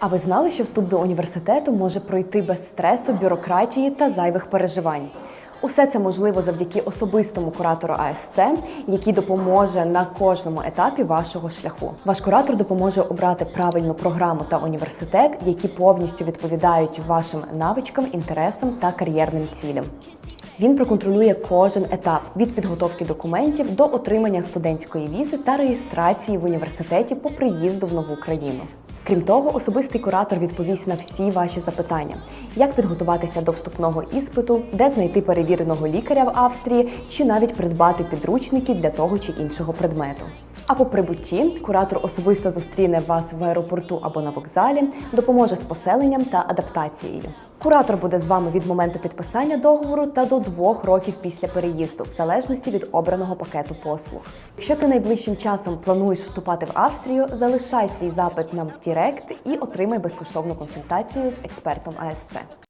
А ви знали, що вступ до університету може пройти без стресу, бюрократії та зайвих переживань? Усе це можливо завдяки особистому куратору АСЦ, який допоможе на кожному етапі вашого шляху. Ваш куратор допоможе обрати правильну програму та університет, які повністю відповідають вашим навичкам, інтересам та кар'єрним цілям. Він проконтролює кожен етап від підготовки документів до отримання студентської візи та реєстрації в університеті по приїзду в нову країну. Крім того, особистий куратор відповість на всі ваші запитання: як підготуватися до вступного іспиту, де знайти перевіреного лікаря в Австрії, чи навіть придбати підручники для того чи іншого предмету. А по прибутті куратор особисто зустріне вас в аеропорту або на вокзалі, допоможе з поселенням та адаптацією. Куратор буде з вами від моменту підписання договору та до двох років після переїзду, в залежності від обраного пакету послуг. Якщо ти найближчим часом плануєш вступати в Австрію, залишай свій запит нам в Дірект і отримай безкоштовну консультацію з експертом АСЦ.